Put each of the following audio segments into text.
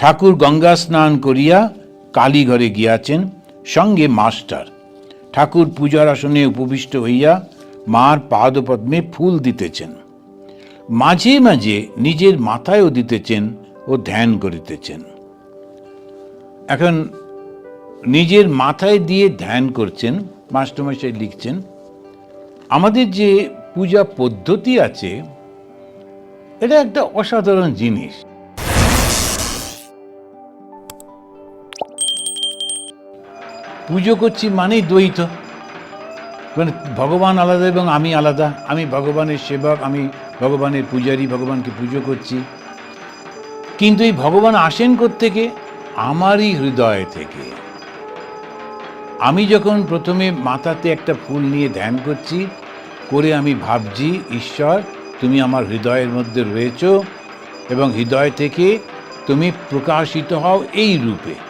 ঠাকুর গঙ্গা স্নান করিয়া কালীঘরে গিয়াছেন, সঙ্গে মাস্টার। ঠাকুর পূজার আসনে উপবিষ্ট হইয়া মার পাদপদ্মে ফুল দিতেছেন। মাঝে মাঝে নিজের মাথায়ও দিতেছেন ও ধ্যান করিতেছেন। এখন নিজের মাথায় দিয়ে ধ্যান করছেন, মাস্টারমশাই লিখছেন, আমাদের যে পূজা পদ্ধতি আছে, এটা একটা অসাধারণ জিনিস। পুজো করছি মানেই দ্বৈত। মানে ভগবান আলাদা এবং আমি আলাদা। আমি ভগবানের সেবক, আমি ভগবানের পূজারী, ভগবানকে পুজো করছি। কিন্তু এই ভগবান আসেন থেকে আমারই হৃদয় থেকে। আমি যখন প্রথমে মাথাতে একটা ফুল নিয়ে ধ্যান করছি, করে আমি ভাবছি, ঈশ্বর, তুমি আমার হৃদয়ের মধ্যে রয়েছ এবং হৃদয় থেকে তুমি প্রকাশিত হও এই রূপে।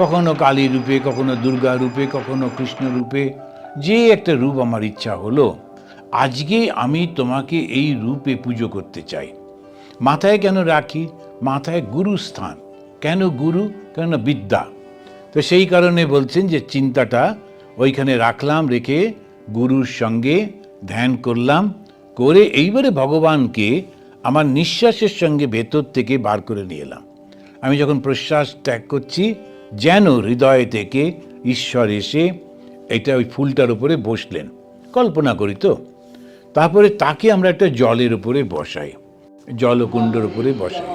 কখনো কালী রূপে, কখনো দুর্গা রূপে, কখনো কৃষ্ণ রূপে, যে একটা রূপ আমার ইচ্ছা হলো আজকে আমি তোমাকে এই রূপে পুজো করতে চাই। মাথায় কেন রাখি? মাথায় গুরু স্থান। কেন গুরু? কেন বিদ্যা? তো সেই কারণে বলছেন যে চিন্তাটা ওইখানে রাখলাম, রেখে গুরুর সঙ্গে ধ্যান করলাম, করে এইবারে ভগবানকে আমার নিঃশ্বাসের সঙ্গে ভেতর থেকে বার করে নিয়ে এলাম। আমি যখন প্রশ্বাস ত্যাগ করছি যেন হৃদয় থেকে ঈশ্বর এসে এটা ওই ফুলটার উপরে বসলেন। কল্পনা করি তো। তারপরে তাকে আমরা একটা জলের উপরে বসাই। জলকুণ্ডের উপরে বসাই।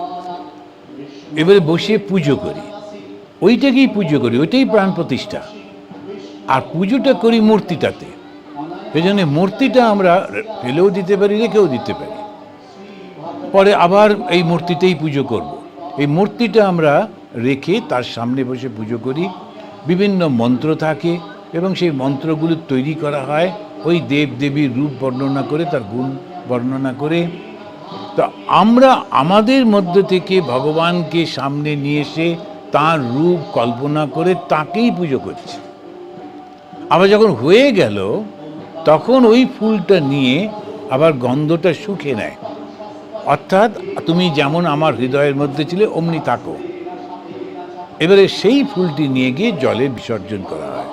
এবারে বসে পুজো করি। ওইটাকেই পুজো করি, ওইটাই প্রাণ প্রতিষ্ঠা। আর পুজোটা করি মূর্তিটাতে। সেই জন্য মূর্তিটা আমরা ফেলেও দিতে পারি, রেখেও দিতে পারি। পরে আবার এই মূর্তিতেই পুজো করব। এই মূর্তিটা আমরা রেখে তার সামনে বসে পুজো করি। বিভিন্ন মন্ত্র থাকে এবং সেই মন্ত্রগুলো তৈরি করা হয়। ওই দেব দেবীর রূপ বর্ণনা করে, তার গুণ বর্ণনা করে। তো আমরা আমাদের মধ্য থেকে ভগবানকে সামনে নিয়ে এসে তার রূপ কল্পনা করে তাকেই পুজো করছি। আবার যখন হয়ে গেল, তখন ওই ফুলটা নিয়ে আবার গন্ধটা শুকে নেয়। অর্থাৎ তুমি যেমন আমার হৃদয়ের মধ্যে ছিলে, অমনি থাকো। এবারে সেই ফুলটি নিয়ে গিয়ে জলে বিসর্জন করা হয়।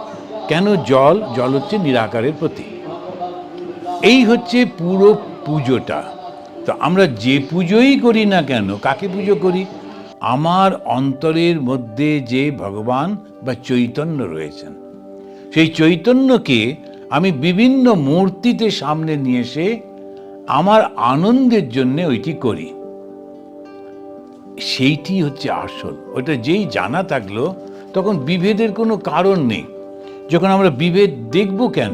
কেন জল? জল হচ্ছে নিরাকারের প্রতীক। এই হচ্ছে পুরো পুজোটা। তো আমরা যে পুজোই করি না কেন, কাকে পুজো করি? আমার অন্তরের মধ্যে যে ভগবান বা চৈতন্য রয়েছেন, সেই চৈতন্যকে আমি বিভিন্ন মূর্তিতে সামনে নিয়ে এসে আমার আনন্দের জন্য ওইটি করি। সেইটি হচ্ছে আসল। ওটা যেই জানা থাকল, তখন বিভেদের কোনো কারণ নেই। যখন আমরা বিভেদ দেখব কেন?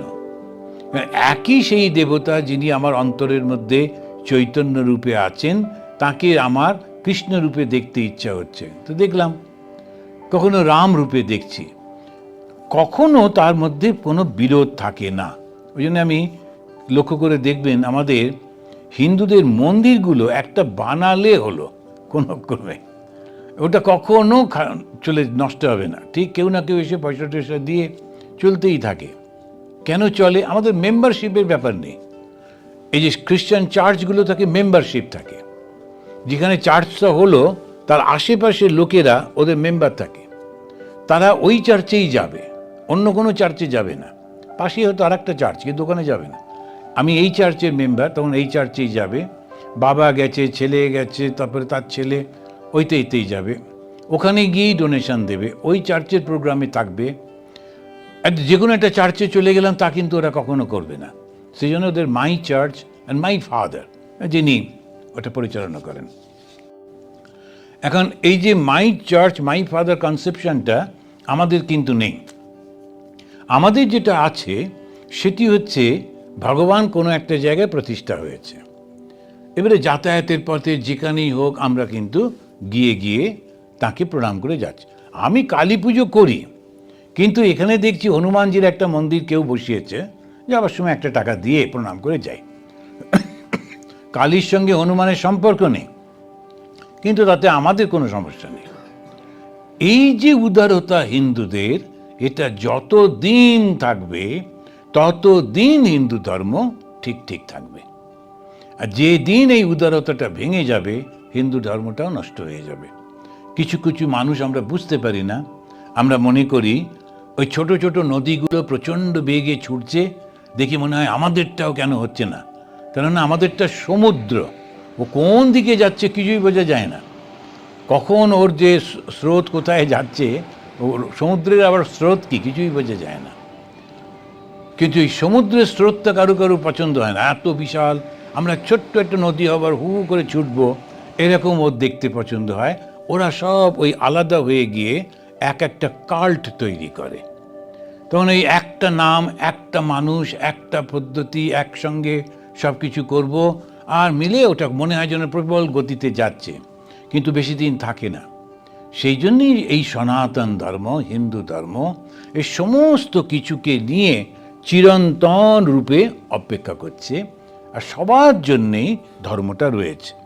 একই সেই দেবতা যিনি আমার অন্তরের মধ্যে চৈতন্য রূপে আছেন, তাকে আমার কৃষ্ণ রূপে দেখতে ইচ্ছা হচ্ছে। তো দেখলাম, কখনো রাম রূপে দেখছি। কখনো তার মধ্যে কোনো বিরোধ থাকে না। ওই জন্য আমি লক্ষ্য করে দেখবেন, আমাদের হিন্দুদের মন্দিরগুলো একটা বানালে হলো। কোনো ক্রমে ওটা কখনো চলে নষ্ট হবে না। ঠিক কেউ না কেউ এসে পয়সা টয়সা দিয়ে চলতেই থাকে। কেন চলে? আমাদের মেম্বারশিপের ব্যাপার নেই। এই যে খ্রিস্টান চার্চগুলো থাকে মেম্বারশিপ থাকে। যেখানে চার্চটা হলো, তার আশেপাশের লোকেরা ওদের মেম্বার থাকে। তারা ওই চার্চেই যাবে। অন্য কোনো চার্চে যাবে না। পাশেই হয়তো আর একটা চার্চ কিন্তু ওখানে যাবে না। আমি এই চার্চের মেম্বার তখন এই চার্চেই যাবে। বাবা গেছে, ছেলে গেছে, তারপরে তার ছেলে ওইতে এতেই যাবে। ওখানে গিয়েই ডোনেশন দেবে। ওই চার্চের প্রোগ্রামে থাকবে। যে কোনো একটা চার্চে চলে গেলাম, তা কিন্তু ওরা কখনো করবে না। সেই জন্য ওদের my church and my father যিনি ওটা পরিচালনা করেন। এখন এই যে মাই চার্চ মাই ফাদার কনসেপশনটা আমাদের কিন্তু নেই। আমাদের যেটা আছে, সেটি হচ্ছে ভগবান কোনো একটা জায়গায় প্রতিষ্ঠা হয়েছে। এবারে যাতায়াতের পথে যেখানেই হোক আমরা কিন্তু গিয়ে গিয়ে তাকে প্রণাম করে যাচ্ছি। আমি কালী পুজো করি, কিন্তু এখানে দেখছি হনুমানজির একটা মন্দির কেউ বসিয়েছে যাওয়ার সময় একটা টাকা দিয়ে প্রণাম করে যাই কালীর সঙ্গে হনুমানের সম্পর্ক নেই, কিন্তু তাতে আমাদের কোনো সমস্যা নেই। এই যে উদারতা হিন্দুদের, এটা যত দিন থাকবে তত দিন হিন্দু ধর্ম ঠিক ঠিক থাকবে। আর যে দিন এই উদারতাটা ভেঙে যাবে, হিন্দু ধর্মটাও নষ্ট হয়ে যাবে। কিছু কিছু মানুষ আমরা বুঝতে পারি না। আমরা মনে করি, ওই ছোট ছোট নদীগুলো প্রচণ্ড বেগে ছুটছে, দেখি মনে হয় আমাদেরটাও কেন হচ্ছে না? কেননা আমাদেরটা সমুদ্র। ও কোন দিকে যাচ্ছে কিছুই বোঝা যায় না। কখন ওর যে স্রোত কোথায় যাচ্ছে, ওর সমুদ্রের আবার স্রোত কি কিছুই বোঝা যায় না। কিন্তু এই সমুদ্রের স্রোতটা কারও কারও পছন্দ হয় না। এত বিশাল আমরা ছোট্ট একটা নদী হবার হু করে ছুটবো, এরকম ওর দেখতে পছন্দ হয়। ওরা সব ওই আলাদা হয়ে গিয়ে এক একটা কাল্ট তৈরি করে। তখন এই একটা নাম, একটা মানুষ, একটা পদ্ধতি একসঙ্গে সব কিছু করব আর মিলে ওটা মনে হয় যেন প্রবল গতিতে যাচ্ছে। কিন্তু বেশি দিন থাকে না। সেই জন্যই এই সনাতন ধর্ম, হিন্দু ধর্ম, এই সমস্ত কিছুকে নিয়ে চিরন্তন রূপে অপেক্ষা করছে। আর সবার জন্যেই ধর্মটা রয়েছে।